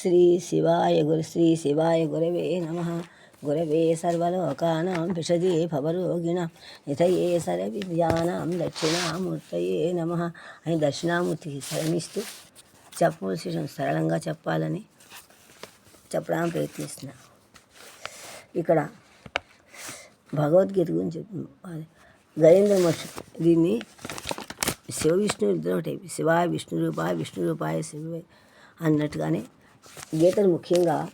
శ్రీ శివాయ గురు శ్రీ శివాయ గురవే నమ. గురవే సర్వలోకానాం విషజే భవరోగిణ. నితయే సర విద్యానాం దక్షిణామూర్తయే నమ. అని దక్షిణామూర్తికి శరణిస్తూ చెప్పవలసిన సరళంగా చెప్పాలని చెప్పడానికి ప్రయత్నిస్తున్నా. ఇక్కడ భగవద్గీత గురించి చెప్పు. గజేంద్ర మహర్షి దీన్ని శివ విష్ణు ఇద్దరు ఒకటి శివాయ విష్ణు రూపాయ విష్ణు రూపాయ శివ అన్నట్టుగానే గీతలు ముఖ్యంగా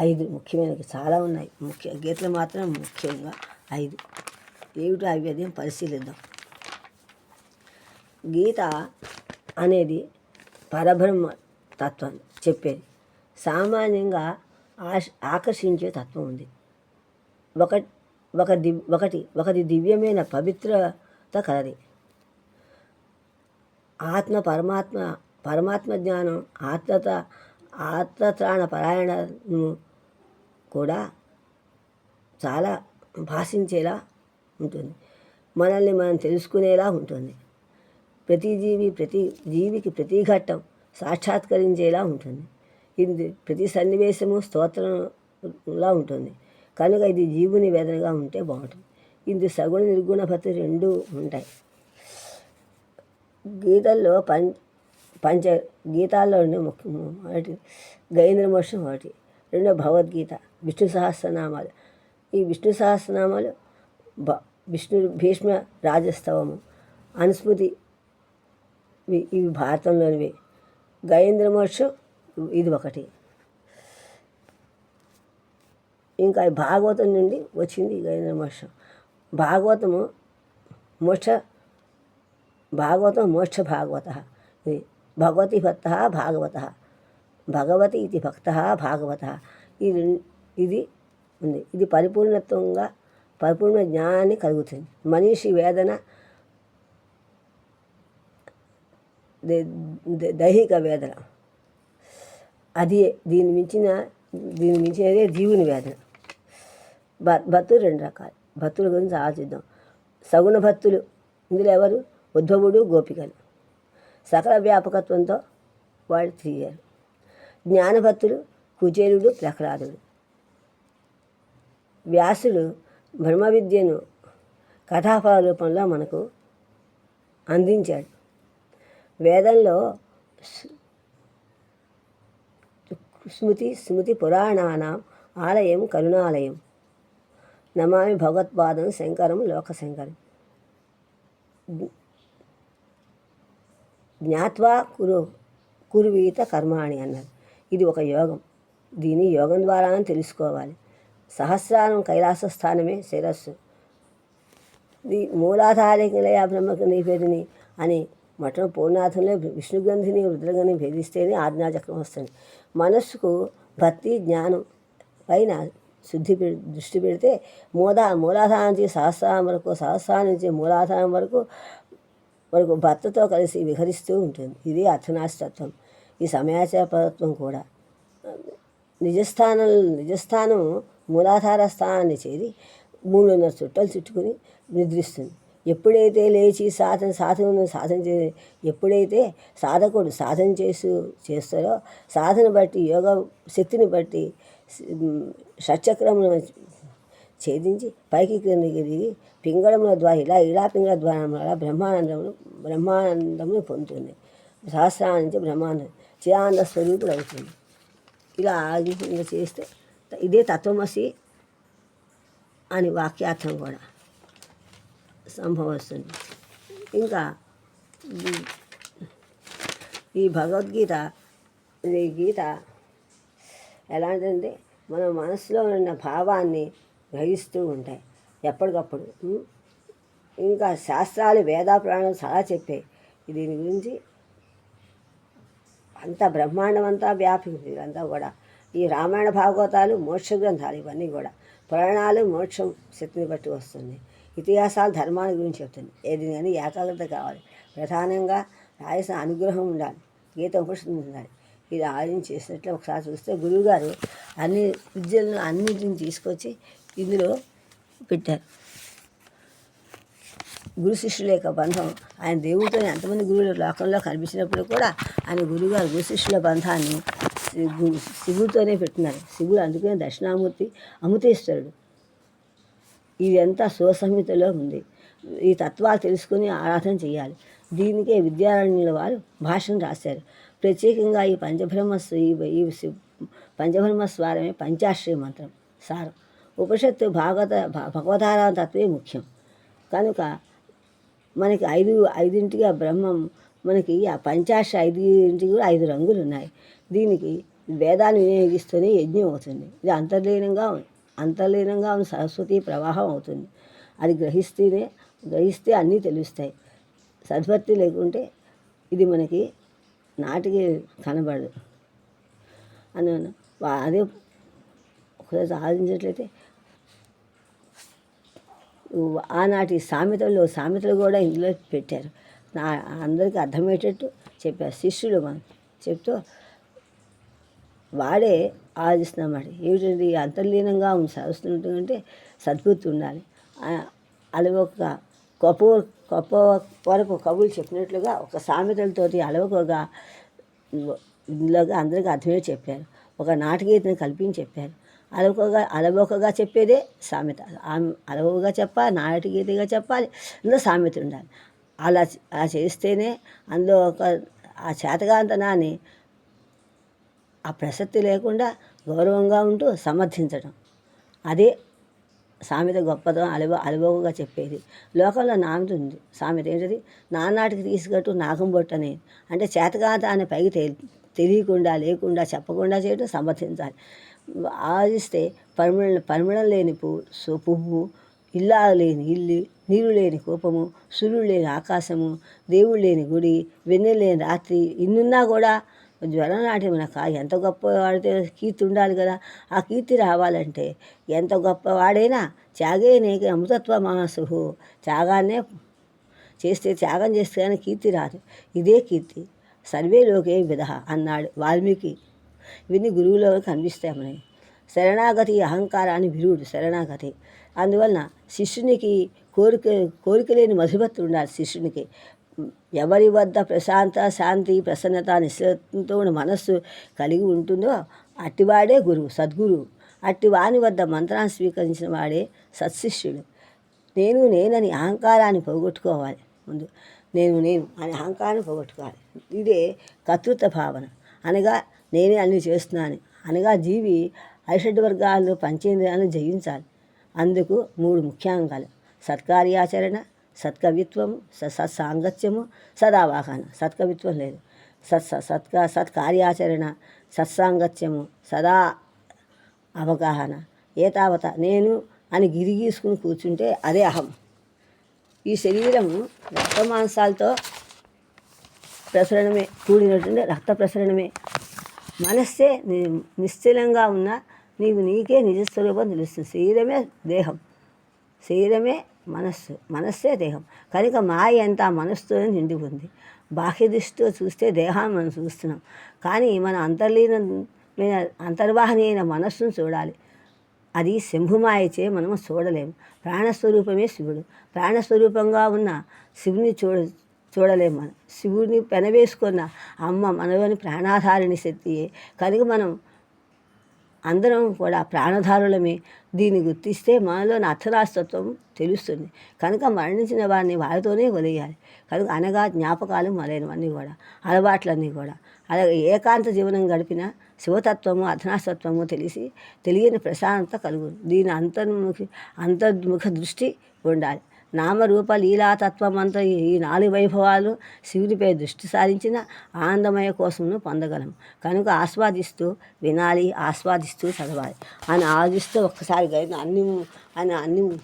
ఐదు ముఖ్యమైనవి చాలా ఉన్నాయి. ముఖ్య గీతలు మాత్రం ముఖ్యంగా ఐదు. ఏమిటో అవి అది పరిశీలిద్దాం. గీత అనేది పరబ్రహ్మ తత్వం చెప్పేది. సామాన్యంగా ఆశ ఆకర్షించే తత్వం ఉంది. ఒక ఒక దివ్ ఒకటి ఒకటి దివ్యమైన పవిత్రత కలది. ఆత్మ పరమాత్మ పరమాత్మ జ్ఞానం ఆత్మత ఆత్మత్రాణ పరాయణము కూడా చాలా భాషించేలా ఉంటుంది. మనల్ని మనం తెలుసుకునేలా ఉంటుంది. ప్రతి జీవి ప్రతి జీవికి ప్రతి ఘట్టం సాక్షాత్కరించేలా ఉంటుంది. ఇది ప్రతి సన్నివేశము స్తోత్రంలా ఉంటుంది. కనుక ఇది జీవుని వేదనగా ఉంటే బాగుంటుంది. ఇది సగుణ నిర్గుణ భక్తి రెండూ ఉంటాయి. గీతల్లో పం పంచ గీతాల్లో ముఖ్యం. ఒకటి గైంద్ర మోక్షం ఒకటి రెండో భగవద్గీత విష్ణు సహస్రనామాలు. ఈ విష్ణు సహస్రనామాలు భ విష్ణు భీష్మ రాజస్తవము. అనుస్మృతి ఇవి భారతంలోనివి. గయేంద్ర మోక్షం ఇది ఒకటి. ఇంకా భాగవతం నుండి వచ్చింది ఈ గయేంద్ర మోక్షం. భాగవతము మోక్ష భాగవతం మోక్ష భాగవత. ఇది భగవతి భక్త భాగవత. భగవతి ఇది భక్త భాగవత. ఇది ఇది ఉంది. ఇది పరిపూర్ణత్వంగా పరిపూర్ణ జ్ఞానాన్ని కలుగుతుంది. మనిషి వేదన దైహిక వేదన. అది దీని మించిన దీని మించినదే జీవుని వేదన. భ భక్తులు రెండు రకాలు. భక్తుల గురించి ఆలోచిద్దాం. సగుణ భక్తులు. ఇందులో ఎవరు? ఉద్ధవుడు గోపికలు. సకల వ్యాపకత్వంతో వాళ్ళు తిరిగారు. జ్ఞానభక్తులు కుచేరుడు ప్రహ్లాదుడు. వ్యాసుడు బ్రహ్మ విద్యను కథాఫల రూపంలో మనకు అందించాడు. వేదంలో స్మృతి స్మృతి పురాణానాం ఆలయం కరుణాలయం. నమామి భగవత్పాదం శంకరం లోకశంకరం. జ్ఞాత్వా కురు కురువీత కర్మాణి అన్నారు ఇది ఒక యోగం. దీని యోగం ద్వారానే తెలుసుకోవాలి. సహస్రారం కైలాస స్థానమే శిరస్సు. ఇది మూలాధారికలయ బ్రహ్మకు నివేదిని అని మఠం పూర్ణాథంలో విష్ణుగంధిని రుద్రగని భేదిస్తేనే ఆజ్ఞాచక్రం వస్తుంది. మనస్సుకు భక్తి జ్ఞానం పైన శుద్ధి దృష్టి పెడితే మూలా మూలాధారం నుంచి సహస్రారం వరకు సహస్రారం నుంచి మూలాధారం వరకు మనకు భర్తతో కలిసి విహరిస్తూ ఉంటుంది. ఇది అర్థనాశతత్వం ఈ సమయాచారపరత్వం కూడా. నిజస్థానం నిజస్థానం మూలాధార స్థానాన్ని చేరి మూడున్నర చుట్టలు చుట్టుకుని నిద్రిస్తుంది. ఎప్పుడైతే లేచి సాధన సాధన సాధన చే ఎప్పుడైతే సాధకుడు సాధన చేస్తూ చేస్తారో సాధన బట్టి యోగ శక్తిని బట్టి షట్చక్రమును ఛేదించి పైకి క్రిందికి దిగి పింగళముల ద్వారా ఇలా ఇలా పింగళ ద్వారా అలా బ్రహ్మానందమును బ్రహ్మానందమును పొందుతుంది. సహస్రాల నుంచి బ్రహ్మానందం చిరానంద స్వరూపుడు అవుతుంది. ఇలా ఆగిపోయింది చేస్తే ఇదే తత్వమసి అని వాక్యార్థం కూడా సంభవిస్తుంది. ఇంకా ఈ- ఈ భగవద్గీత ఈ గీత ఎలాంటిదంటే మన మనసులో ఉన్న భావాన్ని గ్రహిస్తూ ఉంటాయి. ఎప్పటికప్పుడు. ఇంకా శాస్త్రాలు వేద చాలా చెప్పాయి. దీని గురించి అంత బ్రహ్మాండం అంతా వ్యాపింది ఇదంతా కూడా. ఈ రామాయణ భాగవతాలు మోక్ష గ్రంథాలు ఇవన్నీ కూడా. పురాణాలు మోక్షం శక్తిని బట్టి వస్తుంది. ఇతిహాసాలు ధర్మాల గురించి చెప్తుంది. ఏది కానీ ఏకాగ్రత కావాలి. ప్రధానంగా రాయసిన అనుగ్రహం ఉండాలి. గీత ఉపనిషత్తు ఉండాలి. ఇది ఆలోచన చేసినట్లు ఒకసారి చూస్తే గురువుగారు అన్ని విద్యలను అన్నింటిని తీసుకొచ్చి ఇందులో పెట్టారు. గురు శిష్యుల యొక్క బంధం ఆయన దేవుడితో ఎంతమంది గురువులు లోకంలో కనిపించినప్పుడు కూడా ఆయన గురుగారు గురు శిష్యుల బంధాన్ని శివుడితోనే పెట్టినారు. శివుడు అందుకనే దక్షిణామూర్తి అమృతేశ్వరుడు. ఇదంతా సుసంహితలో ఉంది. ఈ తత్వాలు తెలుసుకుని ఆరాధన చేయాలి. దీనికే విద్యారణ్యుల వారు భాషను రాశారు. ప్రత్యేకంగా ఈ పంచబ్రహ్మ స్వ- ఈ ఈ పంచబ్రహ్మ స్వారమే పంచాశ్రీ మంత్రం సారం. ఉపనిషత్తు భాగవత భ- తత్వే ముఖ్యం. కనుక మనకి ఐదు ఐదింటికి ఆ బ్రహ్మం మనకి ఆ పంచాశ ఐదింటికి కూడా ఐదు రంగులు ఉన్నాయి. దీనికి వేదాన్ని వినియోగిస్తూనే యజ్ఞం అవుతుంది. ఇది అంతర్లీనంగా అంతర్లీనంగా ఉన్న సరస్వతి ప్రవాహం అవుతుంది. అది గ్రహిస్తేనే గ్రహిస్తే అన్నీ తెలుస్తాయి. సద్భక్తి లేకుంటే ఇది మనకి నాటికి కనబడదు. అని అదే ఒకసారి ఆలోచించట్లయితే ఆనాటి సామెతల్లో సామెతలు కూడా ఇందులో పెట్టారు. నా అందరికీ అర్థమయ్యేటట్టు చెప్పారు. శిష్యులు మనం చెప్తూ వాడే ఆలోచిస్తున్నమాట ఏమిటండి అంతర్లీనంగా ఉంది సద్బుద్ధి ఉండాలి. ఆ- అలవొక గొప్ప గొప్ప వరకు కవులు చెప్పినట్లుగా ఒక సామెతలతోటి అలవకగా ఇందులోగా అందరికీ అర్థమయ్యే చెప్పారు. ఒక నాటకీయతను కల్పించి చెప్పారు. అలవకగా అలవోకగా చెప్పేదే సామెత. ఆమె అలవోగా చెప్పాలి నాటకీయతగా చెప్పాలి అందులో సామెత ఉండాలి. అలా అలా చేస్తేనే అందులో ఒక ఆ చేతగాంతనాన్ని ఆ ప్రసక్తి లేకుండా గౌరవంగా ఉంటూ సమర్థించడం అదే సామెత గొప్పదనం అలవ అలవోకగా చెప్పేది. లోకంలో నామెత ఉంది. సామెత ఏంటది? నానాటికి తీసుకట్టు నాగం బొట్టని. అంటే చేతగాంత అని పైకి తె తెలియకుండా లేకుండా చెప్పకుండా చేయడం సమర్థించాలి. ఆదిస్తే పరిమళ పరిమళం లేని పువ్వు పువ్వు ఇల్లా లేని ఇల్లు నీరు లేని కోపము సూర్యుడు లేని ఆకాశము దేవుడు లేని గుడి వెన్నె లేని రాత్రి ఇన్నున్నా కూడా జ్వరం నాటి మనకు ఎంత గొప్ప వాడితే కీర్తి ఉండాలి కదా? ఆ కీర్తి రావాలంటే ఎంత గొప్పవాడైనా త్యాగే నేకి అమృతత్వ మానసు త్యాగాన్నే చేస్తే త్యాగం చేస్తే కానీ కీర్తి రాదు. ఇదే కీర్తి. సర్వేలోకే విధ అన్నాడు వాల్మీకి. ఇవన్నీ గురువులో కనిపిస్తాయి మనకి. శరణాగతి అహంకారాన్ని విరుడు శరణాగతి. అందువలన శిష్యునికి కోరిక కోరికలేని లేని ఉండాలి శిష్యునికి. ఎవరి వద్ద ప్రశాంత శాంతి ప్రసన్నత నిశ్చలతో ఉన్న మనస్సు కలిగి ఉంటుందో అట్టివాడే గురువు సద్గురువు. అట్టి వాని వద్ద మంత్రాన్ని స్వీకరించిన వాడే సత్శిష్యుడు. నేను నేనని అహంకారాన్ని పోగొట్టుకోవాలి ముందు. నేను నేను అనే అహంకారాన్ని పోగొట్టుకోవాలి. ఇదే కర్తృత్వ భావన. అనగా నేనే అన్ని చేస్తున్నాను. అనగా జీవి ఐషడ్ వర్గాలు పంచేంద్రియాలను జయించాలి. అందుకు మూడు ముఖ్యాంగాలు. సత్కార్యాచరణ సత్కవిత్వము సత్సాంగత్యము సదావాహన. సత్కవిత్వం లేదు. సత్ స- సత్కా సత్కార్యాచరణ సత్సాంగత్యము సదా అవగాహన. ఏతావత నేను అని గిరి గీసుకుని కూర్చుంటే అదే అహం. ఈ శరీరం రక్తమాంసాలతో ప్రసరణమే కూడినటువంటి రక్త ప్రసరణమే. మనస్సే నిశ్చలంగా ఉన్న నీకు నీకే నిజస్వరూపం తెలుస్తుంది. శరీరమే దేహం. శరీరమే మనస్సు. మనస్సే దేహం. కనుక మాయ అంతా మనస్సుతోనే నిండి ఉంది బాహ్య దృష్టితో చూస్తే దేహాన్ని మనం చూస్తున్నాం. కానీ మన అంతర్లీనమైన అంతర్వాహిని అయిన మనస్సును చూడాలి. అది శంభుమాయచే మనము చూడలేము. ప్రాణస్వరూపమే శివుడు. ప్రాణస్వరూపంగా ఉన్న శివుని చూడ చూడలేము మనం. శివుడిని పెనవేసుకున్న అమ్మ మనలోని ప్రాణాధారిణి శక్తియే కనుక మనం అందరం కూడా ప్రాణధారులమే. దీన్ని గుర్తిస్తే మనలోని అర్థరాస్తత్వం తెలుస్తుంది. కనుక మరణించిన వారిని వారితోనే వదిలేయాలి. కనుక అనగా జ్ఞాపకాలు మొదలైనవన్నీ కూడా అలవాట్లన్నీ కూడా. అలాగే ఏకాంత జీవనం గడిపిన శివతత్వము అధనాస్తత్వము తెలిసి తెలియని ప్రశాంతత కలుగు దీని అంతర్ముఖి అంతర్ముఖ దృష్టి ఉండాలి. నామరూప లీలాతత్వం అంతా ఈ నాలుగు వైభవాలు శివునిపై దృష్టి సారించిన ఆనందమయ కోసమును పొందగలం కనుక ఆస్వాదిస్తూ వినాలి ఆస్వాదిస్తూ చదవాలి. అని ఆలోచిస్తూ ఒక్కసారి గైన అన్ని అని అన్ని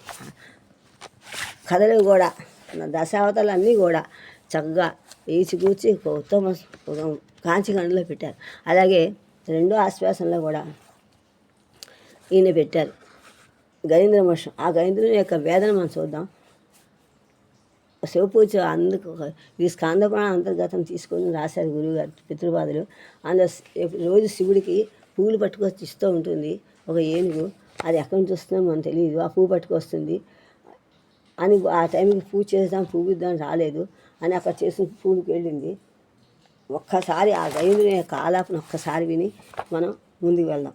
కథలు కూడా దశావతాలు అన్నీ కూడా చక్కగా ఈచికూర్చి ఉత్తమ కాంచి గంటలో పెట్టారు. అలాగే రెండో ఆశ్వాసంలో కూడా ఈయన పెట్టారు. గరీంద్ర మోషం ఆ గరీంద్రుని యొక్క వేదన మనం చూద్దాం. శివపూజ అందుకు ఒక- ఇది స్కాందపురాణ అంతర్గతం తీసుకొని రాశారు గురువుగారు పితృపాదులు. అందులో రోజు శివుడికి పువ్వులు పట్టుకొచ్చి ఇస్తూ ఉంటుంది. ఒక ఏనుగు అది ఎక్కడి నుంచి వస్తుందో మనకు తెలియదు ఆ పువ్వు పట్టుకొస్తుంది. అని ఆ టైంకి పూజ చేద్దాం పువ్వు ఇద్దాం రాలేదు. అని అక్కడ చేసిన పువ్వుకి వెళ్ళింది. ఒక్కసారి ఆ గైదుని యొక్క ఆలాపన ఒక్కసారి విని మనం ముందుకు వెళ్దాం.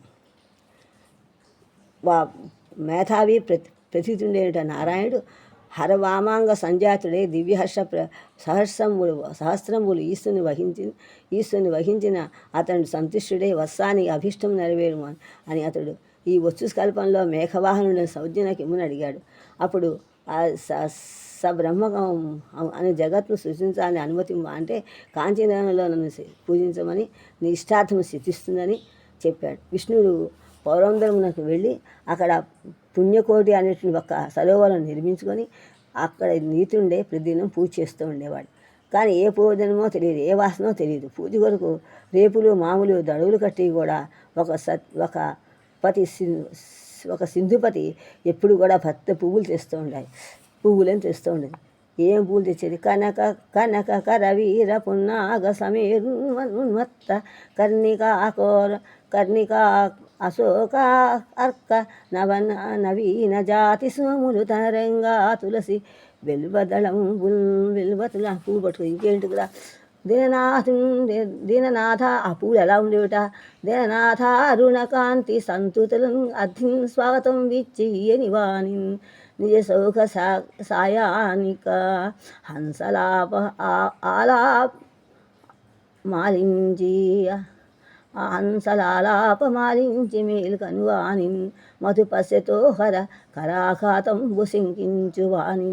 వా మేధావి ప్రతి ప్రతితుండేట నారాయణుడు హరవామాంగ సంజాతుడే దివ్యహర్ష ప్ర సహస్రములు సహస్రములు ఈశ్వరుని వహించి ఈశ్వరుని వహించిన అతడు సంతుష్టుడే వత్సానికి అభిష్టం నెరవేరుము అని అతడు ఈ వస్తుస్కల్పంలో మేఘవాహనుడైన సౌజ్ఞనకి ఇమ్ముని అడిగాడు. అప్పుడు ఆ స సబ్రహ్మకం అనే జగత్ను సృష్టించాలని అనుమతి అంటే కాంచీనగరంలో నన్ను పూజించమని నీ ఇష్టార్థం సిద్ధిస్తుందని చెప్పాడు. విష్ణుడు పౌరంధరమునకు వెళ్ళి అక్కడ పుణ్యకోటి అనేటువంటి ఒక సరోవరం నిర్మించుకొని అక్కడ నీతుండే ప్రతిదినం పూజ చేస్తూ ఉండేవాడు. కానీ ఏ పూజనమో తెలియదు ఏ వాసనో తెలియదు. పూజ కొరకు రేపులు మామూలు దడువులు కట్టి కూడా ఒక సత్ ఒక పతి సింధు ఒక సింధుపతి ఎప్పుడు కూడా భక్త పువ్వులు తెస్తూ ఉండాలి. పువ్వులను తెస్తూ ఉండేది. ఏం పూలు తెచ్చేది? కనక కనక కరవీర పున్నాగ సమీరున్మత్త కర్ణిక కోర కర్ణిక అశోక అర్క నవన నవీన జాతి సోములు తనరంగా తులసి వెల్వదళం వెల్వతుల పువ్వు పట్టుకో ఇంకేంటి కదా? దీననాథం దీననాథ ఆ పూలు ఎలా ఉండేవిట? దీననాథ అరుణకాంతి సంతుతులను అర్థిన్ స్వాగతం విచ్చియని వాణి నిజ సౌఖ సా సాయానిక హంసలాప ఆ- ఆలాప్ మాలించి ఆ హంసలాలాప మేలు కనువాని మధు పశ్యతో హర కరాఘాతం బుసింకించు వాణి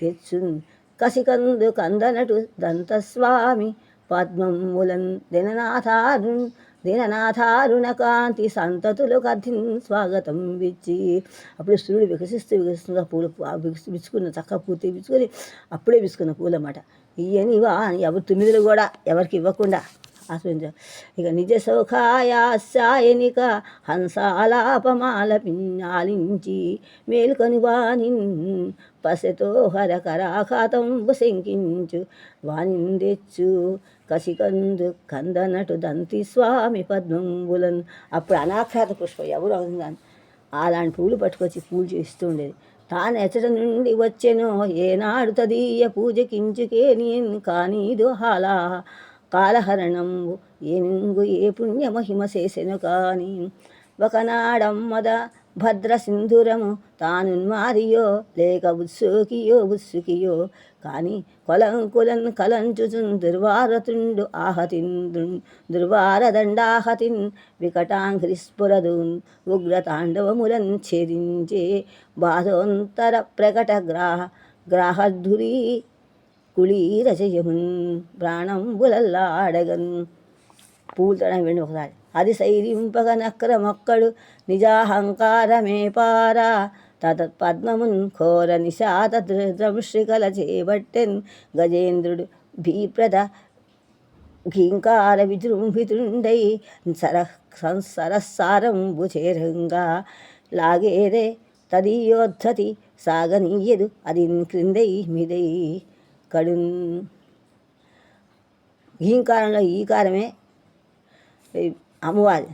తెచ్చున్ కసికందు కందనటు దంతస్వామి పద్మం ములన్ దిననాథారుణ్ దిననాథారుణ కాంతి సంతతులు కథిన్ స్వాగతం విచ్చి. అప్పుడు సూర్యుడు వికసిస్తూ వికసిస్తున్న పూలు ఆ వికసి విచ్చుకున్న చక్క పూర్తి విచ్చుకొని అప్పుడే విసుకున్న పూలమాట. అన్నమాట ఇవా ఎవరు తొమ్మిదిలు కూడా ఎవరికి ఇవ్వకుండా ఆస్వాదించారు ఇక నిజ సౌఖాయాశాయనిక హంసాలాపమాల పిన్నాలించి మేలుకొని వాణి పసతో హరకరాఘాతం శంకించు. వాణిందెచ్చు కసికందు కందనటు దంతి స్వామి పద్మంబులన్ అప్పుడు అనాఖ్యాత పుష్పం ఎవరు అవుతుందని అలాంటి పూలు పట్టుకొచ్చి పూజ చేస్తుండేది. తాను ఎచ్చట నుండి వచ్చెనో ఏనాడు తదీయ పూజకించుకే నేను కానీదు హాలా కాలహరణంబు ఏనుంగు ఏ పుణ్యమహిమ చేసెను కాని ఒకనాడమ్మద భద్ర సింధురము తానున్మారియో లేక ఉత్సుకియో ఉత్సుకియో కాని కొలంకులన్ కలంచుచున్ దుర్వారతుండు ఆహతిన్ దుర్వారదండాహతిన్ వికటాంఘ్రిస్ఫురదున్ ఉగ్రతాండవములన్ ఛేదించే బాధోంతర ప్రకట గ్రాహ గ్రాహధురీ కుళీరచయమున్ ప్రాణంబులల్లాడగన్ పూలు తడని వెళ్ళి ఒకసారి అది సైరింపగ నక్రమొక్కడు నిజాహంకారమే పారా తత పద్మమున్ ఘోర నిషాద ద్రమృషికల చేపట్టెన్ గజేంద్రుడు భీప్రద ఘీంకార విజృంభితుండై సర సరస్సారంబు చేరంగా లాగేరే తదీయోద్ధతి సాగనీయదు అది క్రిందై మిదై కడున్ ఘీంకారంలో ఈకారమే ఈ అమ్మవారి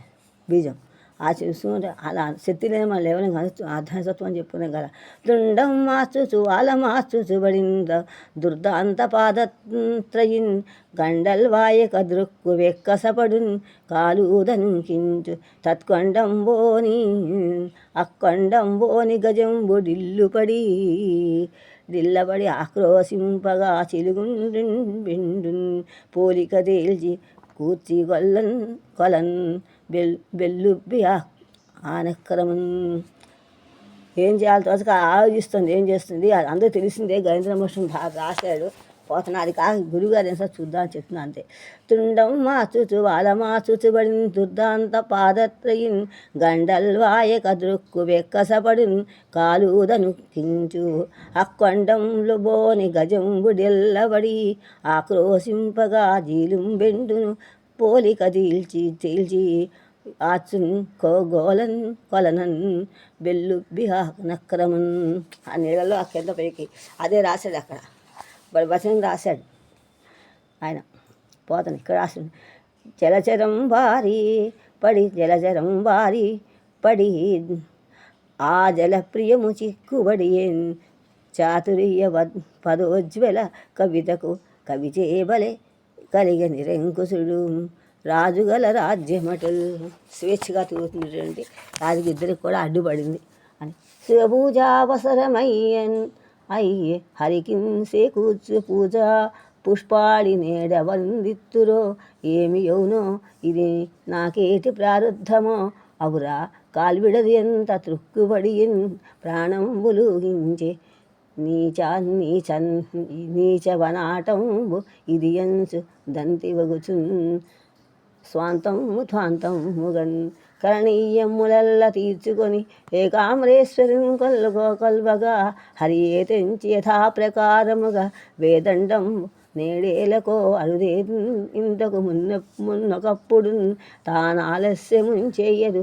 బీజం. ఆ చూసుకుంటే అలా శక్తి లేని మనం లేవలేం కదా అర్ధసత్వం అని చెప్పుకున్నాం కదా దుండం మాచుచు ఆల మాచుచు బడింద దుర్దాంత పాదత్రయిన్ గండల్ వాయక దృక్కు వెక్కసపడున్ కాలూదను కించు తత్కొండం బోని అక్కొండం బోని గజం బొడిల్లు పడి దిల్లబడి ఆక్రోశింపగా చిలుగుండున్ బిండున్ పోలిక తేల్చి కూర్చి కొల్లన్ కొలన్ బెల్ బెల్లుబ్బి ఆనక్రమం. ఏం చేయాలి? తోచక ఆలోచిస్తుంది. ఏం చేస్తుంది? అది అందరూ తెలిసిందే. గణేంద్ర మోషన్ రాశాడు. పోతున్నా అది కాక గురుగారు ఏం సార్ చూద్దాం అని చెప్తున్నా అంతే. తుండం మాచుచు వాళ్ళ దుర్దాంత పాదత్రయిన్ గండల్ వాయక దృక్కు వెక్కసపడిన్ కాలుదను కించు అక్కొండంలో బోని గజంబుడెల్లబడి ఆక్రోశింపగా జీలుం బెండును పోలిక తీల్చి తేల్చి ఆచున్ కోగోలన్ కొలనన్ బెల్లు బిహా నక్రమన్. ఆ నీళ్ళలో ఆ కింద పైకి అదే రాశాడు అక్కడ. వచనం రాశాడు. ఆయన పోతాను ఇక్కడ రాశాడు జలచరం వారి పడి జలచరం వారి పడి ఆ జలప్రియము చిక్కుబడి చాతుర్య పదోజ్వల కవితకు కవి చేయబలే కలిగ నిరంకుశుడు రాజుగల రాజ్యమటలు. స్వేచ్ఛగా తిరుగుతున్నటువంటి రాజుకి ఇద్దరికి కూడా అడ్డుపడింది అని. శివపూజావసరమయ్యన్ అయ్యే హరికింసే కూర్చు పూజ. పుష్పాడి నేడ వందిత్తురో ఏమి యౌనో ఇది నాకేటి ప్రారుద్ధమో? అవురా కాల్విడది ఎంత త్రుక్కుబడి ప్రాణం బులుగించే నీచ నీచ నీచ ఇది ఎంచు దంతి వగుచున్ స్వాంతము ధ్వాంతముగన్ కరణీయములల్ల తీర్చుకొని ఏకామరేశ్వరుని కొల్గో కొల్వగా హరియే తెంచి యథాప్రకారముగా వేదండం నేడేలకో అరుదే ఇంతకు మున్న మున్నొకప్పుడు తానాలస్యము చేయదు.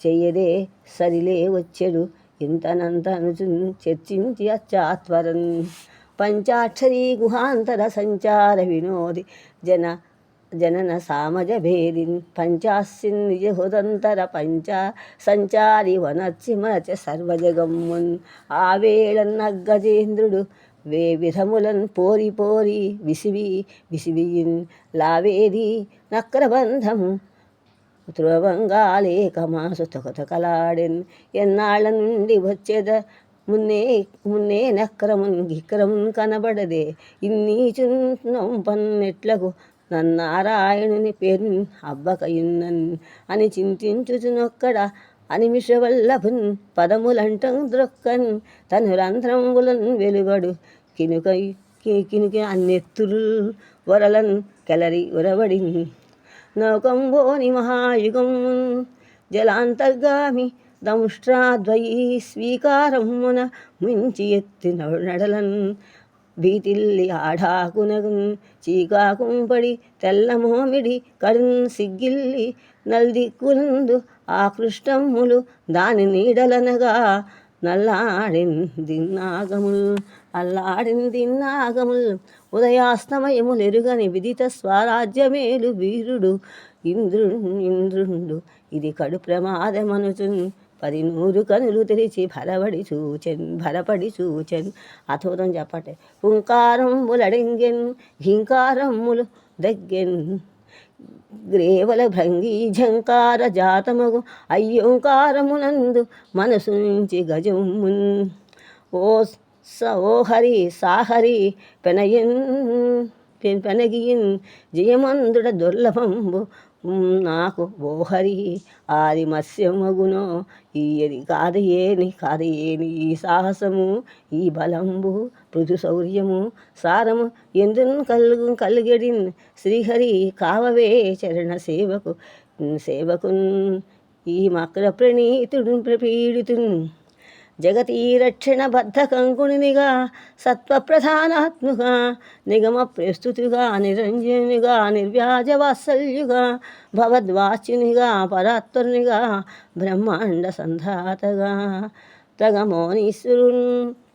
చెయ్యదే సరిలే వచ్చెడు. ఇంతనంతను చర్చించి అచ్చాత్వరన్. పంచాక్షరీ గుహాంతర సంచార వినోది జన జనన సామజ భేదిన్ పంచాస్సిన్ నిజ హృదంతర పంచ సంచారి వనర్చి మరచ సర్వజగమ్మున్ ఆవేళన్నగ్గజేంద్రుడు వే విధములన్ పోరి పోరి విసివి విసివియిన్ లావేది నక్రబంధము ధ్రువంగాలేకమాసు తొకతొకలాడెన్ ఎన్నాళ్ళ నుండి వచ్చేద మున్నే మున్నే నక్రమున్ గిక్రమున్ కనబడదే ఇన్నీచున్ పన్నెట్లకు నన్నారాయణుని పేరు అబ్బకయున్నన్ అని చింతించుచునొక్కడ అనిమిషవల్లభున్ పదములంటం ద్రొక్కన్ తను రంధ్రంబులన్ వెలుగడు కినుకై కినుక అన్నెత్తులు వరలన్ కెలరి ఉరవడి నౌకంబోని మహాయుగం జలాంతర్గామి దంష్ట్రాద్వయీ స్వీకారమున ముంచి ఎత్తి నడలన్. భీతిల్లి ఆడాకునగం చీకాకుంపడి తెల్లమోమిడి కడున్ సిగ్గిల్లి నల్దిక్కులందు ఆకృష్టములు దాని నీడలనగా నల్లాడిన్ అల్లాడింది అల్లాడిన్ దిన్నాగముల్. ఉదయాస్తమయములెరుగని విదిత స్వరాజ్యమేలు వీరుడు. ఇంద్రుడు ఇంద్రుండు ఇది కడు ప్రమాదమనుచున్. పది నూరు కనులు తెరిచి భరబడి చూచెన్ భరపడి చూచెన్ అథోదం చెప్పటే హుంకారములడింగెన్ హింకారమ్ములు దగ్గెన్. గ్రేవల భంగి ఝంకార జాతమగు అయ్యోంకారమునందు మనసు నుంచి గజమున్. ఓ స ఓ హరి సాహరి పెనయన్ పెనగియన్ జయమందుడ దుర్లభంబు నాకు ఓహరి ఆది మత్స్యమగునో ఈయది కాదయేని కాదయేని ఈ సాహసము ఈ బలంబు పృథు శౌర్యము సారము ఎందున్ కలుగు కలిగడిన్ శ్రీహరి కావవే చరణ సేవకు సేవకున్ ఈ మకర ప్రణీతుడు ప్రపీడితున్. జగతీ రక్షణ బద్ధ కంకుణినిగా సత్వప్రధానాత్ముగా నిగమ ప్రస్తుతిగా నిరంజనునిగా నిర్వ్యాజ వాత్సల్యుగా భగవద్వాచ్యునిగా పరాత్పరునిగా బ్రహ్మాండ సంధాతగా తగమోనీశ్వరున్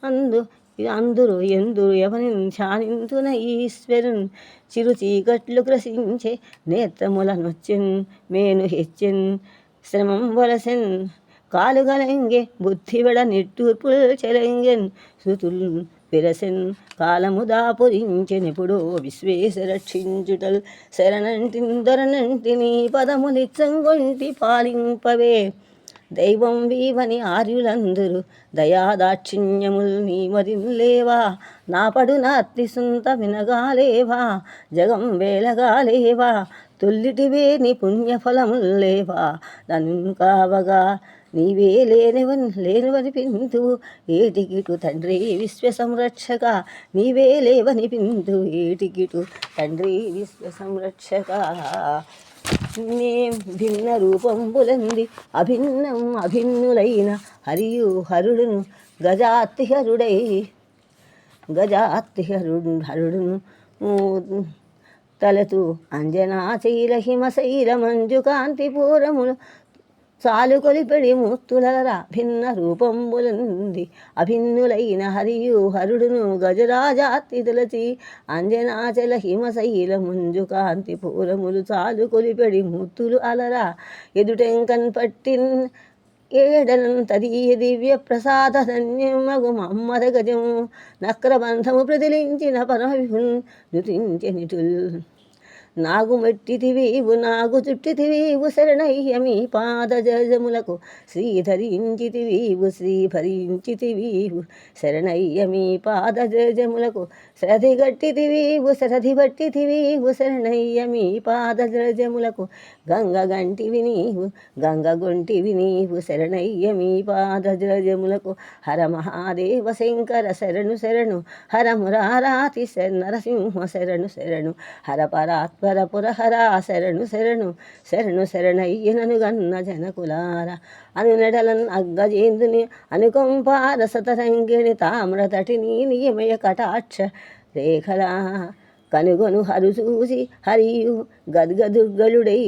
అందు అందురు ఎందురు ఎవరిని ధ్యానింతున ఈశ్వరున్ చిరు చీకట్లు గ్రసించే నేత్రములనొచ్చిన్ మేను హెచ్చిన్ శ్రమం వలసెన్ కాలుగలంగే బుద్ధివెడ నిట్టూర్పుల్ చెలంగెన్ శృతుల్ విరసెన్ కాలము దాపురించెనెప్పుడో విశ్వేశ రక్షించుటల్ శరణంటిందరనంటిని పదములిచ్చంగొంటి పాలింపవే. దైవం వీవని ఆర్యులందరూ దయాదాక్షిణ్యముల్ నీమదిన్ లేవా? నాపడు నాత్రి సుంత వినగాలేవా జగం వేలగాలేవా తొల్లిటివే నీ పుణ్యఫలముల్లేవా నన్ను కావగా నీవే లేనివన్ లేనివని పింతు ఏటికిటు తండ్రి విశ్వ సంరక్షక నీవే లేవని పింతు ఏటికిటు తండ్రి విశ్వ సంరక్షక నే భిన్న రూపంబులంది. అభిన్నం అభిన్నులైన హరియు హరుడును గజాతిహరుడై గజాతిహరుడు హరుడును తలతు అంజనా అంజనాశైల హిమశైల మంజు కాంతిపూరములు చాలు కొలిపెడి మూర్తులరా భిన్న రూపంబులంది అభిన్నులైన హరియు హరుడును గజరాజాతి తులచి అంజనాచల హిమశైల ముంజు కాంతి పూలములు చాలు కొలిపెడి మూర్తులు అలరా. ఎదుటెంకన్ పట్టిన్ ఏడనంతదీయ దివ్య ప్రసాద ధన్యమగు మమ్మద గజము నక్రబంధము ప్రతిలించిన పరమవిభున్ నృతించె నిటుల్ నాగు మెట్టితివీవు నాగు చుట్టితివీవు శరణయ్యమి పాద జజములకు శ్రీధరించితివీవు శ్రీ భరించితివీవు శరణయ్యమి పాద జజములకు శరధి గట్టితివీవు శరధి బట్టితివీవు శరణయ్యమి పాద జజములకు గంగ గంటివి నీవు గంగ గొంటివి నీవు శరణయ్యమి పాద జజములకు హర మహాదేవ శంకర శరణు శరణు హర మురారాతి నరసింహ శరణు శరణు హర పర పురహరా శరణు శరణు శరణు శరణయ్యనను గన్న జనకులార. అనునడలన్ అగ్గజేందుని అనుకొంపార సతరంగిణి తామ్రతటిని నియమయ కటాక్ష రేఖలా. కనుగొను హరు చూసి హరియు గద్గదుగ్గలుడై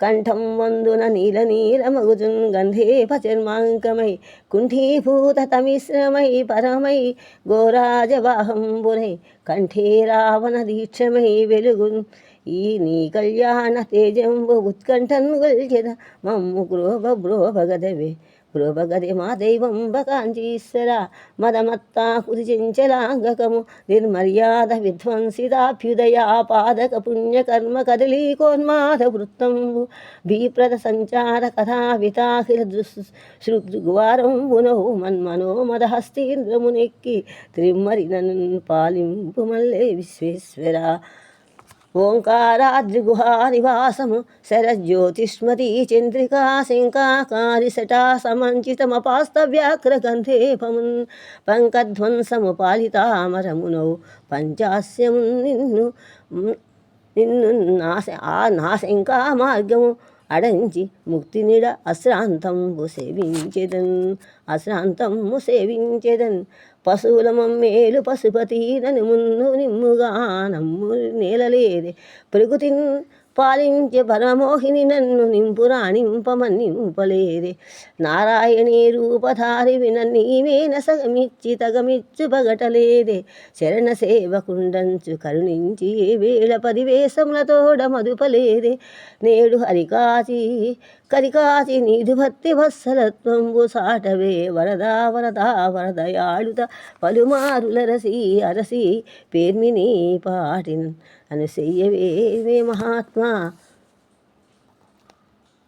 కంఠం వందున నీల నీలమగుజున్ గంధేప చర్మాంకమై కుంఠీభూత తమిశ్రమై పరమై గోరాజవాహంబునై కంఠే రావణ దీక్షమై వెలుగున్ ఈ నీ కళ్యాణ తేజంబు ఉత్కంఠన్ గొల్చెద మమ్ము గ్రోభ బ్రోభగదవే గృహగది మా దైవం కాంచీశ్వర మదమత్తా కుదిచెంచలాంగకము నిర్మర్యాద విధ్వంసితాభ్యుదయా పాదక పుణ్యకర్మ కదలీకోన్మాద వృత్తం భీప్రద సంచార కథా వితాహిర శృద్గువారం పునః మన్మనో మదహస్తీంద్రమునెక్కి త్రిమ్మరినన్ పాలింపు మల్లే విశ్వేశ్వర ఓంకారాద్రి గుహానివాసము శరజ్యోతిష్మతి చంద్రికా శంకాకారి సటా సమంచితమపాస్తవ్యాఘ్రగంధేపమున్ పంకధ్వంసము పాలితామరమునౌ పంచాస్యము నిన్ను నిన్ను నాశ ఆ నాశంకా మార్గము అడంచి ముక్తినిడ అశ్రాంతంబు సేవించెదన్. అశ్రాంతంబు సేవించెదన్. పశువుల మమ్మేలు పశుపతి నన్ను మున్ను నిమ్ముగా నమ్ము నేలలేదే. ప్రకృతిన్ పాలించే పరమోహిని నన్ను నింపు రాణింపమని నింపలేదే నారాయణీ రూపధారి విన నీవేన సగమిచ్చి తగమిచ్చు పగటలేదే. శరణ సేవకుండంచు కరుణించి ఏ వేళ పరివేశములతోడ మదుపలేదే నేడు హరికాచి కరికాచి నీదు భక్తి వత్సలత్వంబు సాటవే వరదా వరదా వరదయాళుత పలుమారులరసి అరసి పేర్మిని పాటిన్ అనుసెయ్యవే మహాత్మా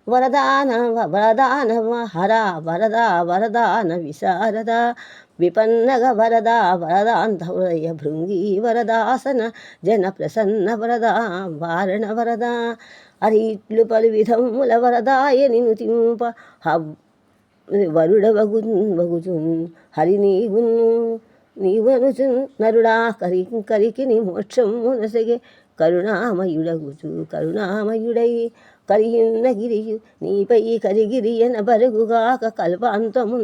వరదాన వరదాన హర వరద వరదాన విశారద విపన్నగ వరద వరదాంత హృదయ భృంగి వరదాసన జన ప్రసన్న వరద వారణ వరద అరీట్లు పలు విధముల వరదాయ నిను తింప హబ్ వరుడ వగు వగుచున్ హరి నీవును నీవనుచు నరుడా కరికి కరికిని మోక్షం నీ కరుణామయుడగుచు కరుణామయుడై కరియున్న గిరియు నీపై కరిగిరియన బరుగుగాక కల్పాంతము.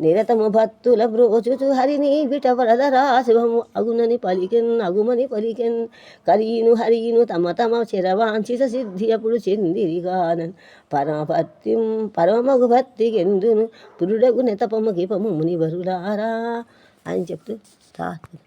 నిరతము భక్తుల బ్రోచుచు హరిని విట వరదరా శివము అగునని పలికెన్ అగుమని పలికెన్. కరీను హరిను తమ తమ చిరవాంఛిత సిద్ధి అప్పుడు చెందిరిగానన్. పరమభక్తి పరమగు భక్తికెందును పురుడగు నెతపము గిపము మునివరులారా. అని చెప్తూ తా